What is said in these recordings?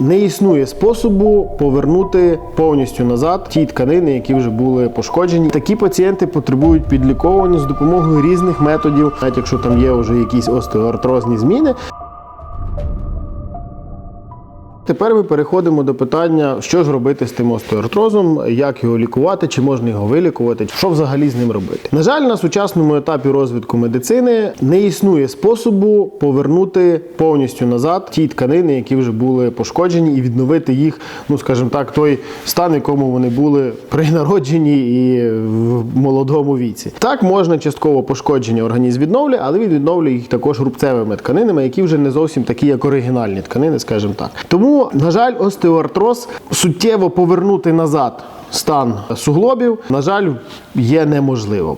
Не існує способу повернути повністю назад ті тканини, які вже були пошкоджені. Такі пацієнти потребують підліковування з допомогою різних методів, навіть якщо там є вже якісь остеоартрозні зміни. Тепер ми переходимо до питання, що ж робити з тим остеоартрозом, як його лікувати, чи можна його вилікувати, що взагалі з ним робити. На жаль, на сучасному етапі розвитку медицини не існує способу повернути повністю назад ті тканини, які вже були пошкоджені, і відновити їх, ну скажімо так, той стан, якому вони були при народженні і в молодому віці. Так можна частково пошкодження організм відновлює, але він відновлює їх також рубцевими тканинами, які вже не зовсім такі, як оригінальні тканини, скажімо так. Тому, на жаль, остеоартроз суттєво повернути назад стан суглобів, на жаль, є неможливим.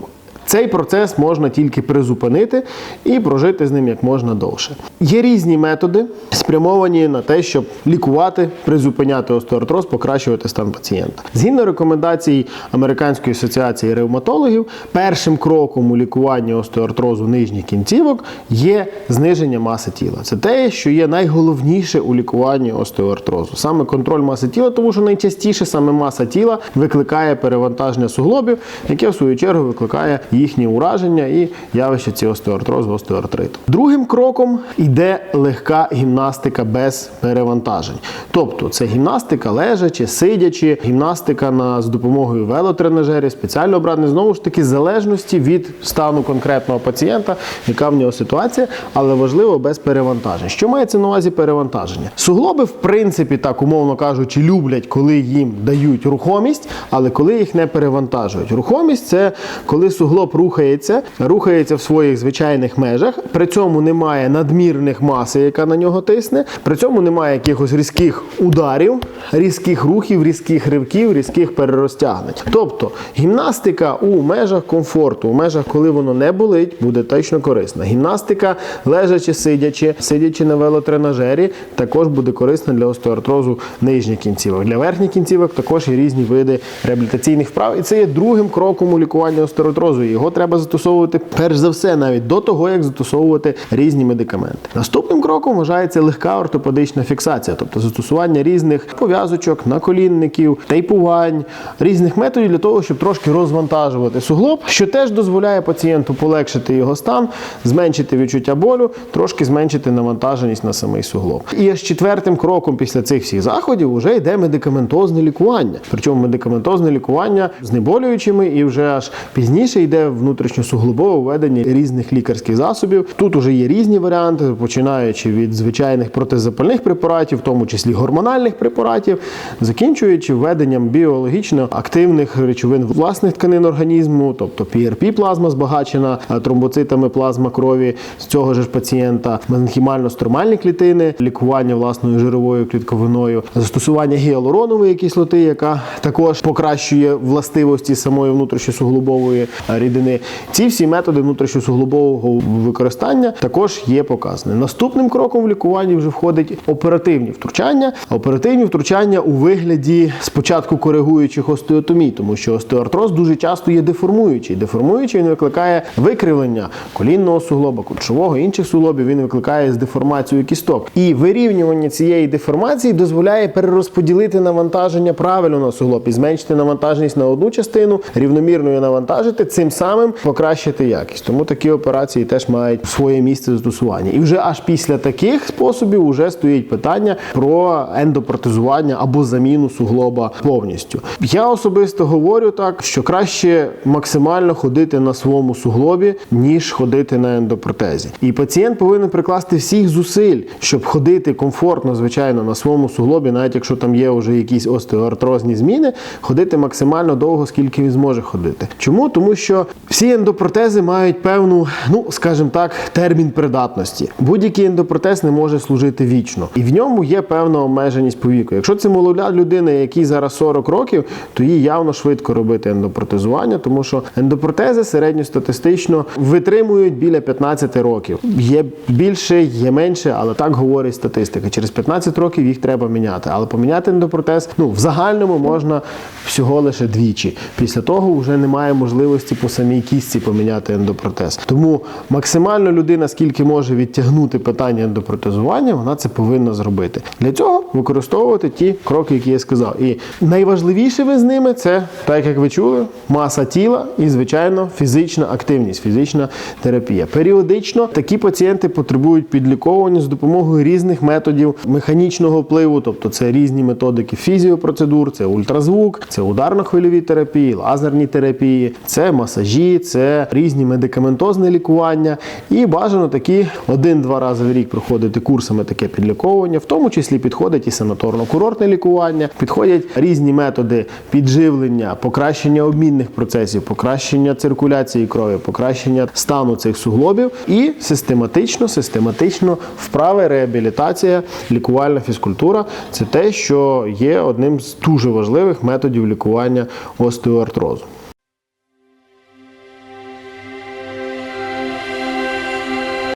Цей процес можна тільки призупинити і прожити з ним як можна довше. Є різні методи, спрямовані на те, щоб лікувати, призупиняти остеоартроз, покращувати стан пацієнта. Згідно рекомендацій Американської асоціації ревматологів, першим кроком у лікуванні остеоартрозу нижніх кінцівок є зниження маси тіла. Це те, що є найголовніше у лікуванні остеоартрозу. Саме контроль маси тіла, тому що найчастіше саме маса тіла викликає перевантаження суглобів, яке в свою чергу викликає їхні ураження і явище ці остеоартрозу, остеоартриту. Другим кроком йде легка гімнастика без перевантажень. Тобто це гімнастика лежачи, сидячи, гімнастика на з допомогою велотренажерів, спеціально обраний знову ж таки в залежності від стану конкретного пацієнта, яка в нього ситуація, але важливо без перевантажень. Що мається на увазі перевантаження? Суглоби, в принципі, так умовно кажучи, люблять, коли їм дають рухомість, але коли їх не перевантажують. Рухомість це коли суглоб рухається, рухається в своїх звичайних межах, при цьому немає надмірних маси, яка на нього тисне, при цьому немає якихось різких ударів, різких рухів, різких ривків, різких перерозтягнень. Тобто гімнастика у межах комфорту, у межах, коли воно не болить, буде точно корисна. Гімнастика, лежачи, сидячи, сидячи на велотренажері, також буде корисна для остеоартрозу нижніх кінцівок. Для верхніх кінцівок також є різні види реабілітаційних вправ, і це є другим кроком у лікуванні остеоартрозу. Його треба застосовувати перш за все, навіть до того, як застосовувати різні медикаменти. Наступним кроком вважається легка ортопедична фіксація, тобто застосування різних пов'язочок, наколінників, тейпувань, різних методів для того, щоб трошки розвантажувати суглоб, що теж дозволяє пацієнту полегшити його стан, зменшити відчуття болю, трошки зменшити навантаженість на самий суглоб. І аж четвертим кроком після цих всіх заходів вже йде медикаментозне лікування. Причому медикаментозне лікування знеболюючими і вже аж пізніше йде внутрішньосуглобове введення різних лікарських засобів. Тут уже є різні варіанти, починаючи від звичайних протизапальних препаратів, в тому числі гормональних препаратів, закінчуючи введенням біологічно активних речовин власних тканин організму, тобто PRP плазма збагачена е, тромбоцитами плазма крові з цього ж пацієнта, менхімально-стромальні клітини, лікування власною жировою клітковиною, застосування гіалуронової кислоти, яка також покращує властивості самої внутрішньосуглобової е, рідини. Ці всі методи внутрішньосуглобового використання також є показані. Наступним кроком в лікуванні вже входить оперативні втручання. Оперативні втручання у вигляді спочатку коригуючих остеотомій, тому що остеоартроз дуже часто є деформуючий. Деформуючий він викликає викривлення колінного суглоба, кульшового, інших суглобів. Він викликає з деформацією кісток. І вирівнювання цієї деформації дозволяє перерозподілити навантаження правильно на суглоб і зменшити навантаженість на одну частину, рівномірно її навантажити, цим самим покращити якість. Тому такі операції теж мають своє місце застосування. І вже аж після таких способів вже стоїть питання про ендопротезування або заміну суглоба повністю. Я особисто говорю так, що краще максимально ходити на своєму суглобі, ніж ходити на ендопротезі. І пацієнт повинен прикласти всіх зусиль, щоб ходити комфортно, звичайно, на своєму суглобі, навіть якщо там є вже якісь остеоартрозні зміни, ходити максимально довго, скільки він зможе ходити. Чому? Тому що всі ендопротези мають певну, ну скажімо так, термін придатності. Будь-який ендопротез не може служити вічно, і в ньому є певна обмеженість по віку. Якщо це молода людина, якій зараз 40 років, то їй явно швидко робити ендопротезування, тому що ендопротези середньостатистично витримують біля 15 років. Є більше, є менше, але так говорить статистика. Через 15 років їх треба міняти. Але поміняти ендопротез ну в загальному можна всього лише двічі. Після того вже немає можливості по самій кістці поміняти ендопротез. Тому максимально людина, скільки може відтягнути питання ендопротезування, вона це повинна зробити. Для цього використовувати ті кроки, які я сказав. І найважливіше ви з ними це, так як ви чули, маса тіла і, звичайно, фізична активність, фізична терапія. Періодично такі пацієнти потребують підліковування з допомогою різних методів механічного впливу, тобто це різні методики фізіопроцедур, це ультразвук, це ударно-хвильові терапії, лазерні терапії, це масажі, це різні медикаментозне лікування. І бажано такі один-два рази в рік проходити курсами таке підліковування, в тому числі підходить і санаторно-курортне лікування, підходять різні методи підживлення, покращення обмінних процесів, покращення циркуляції крові, покращення стану цих суглобів і систематично, систематично вправи, реабілітація, лікувальна фізкультура це те, що є одним з дуже важливих методів лікування остеоартрозу.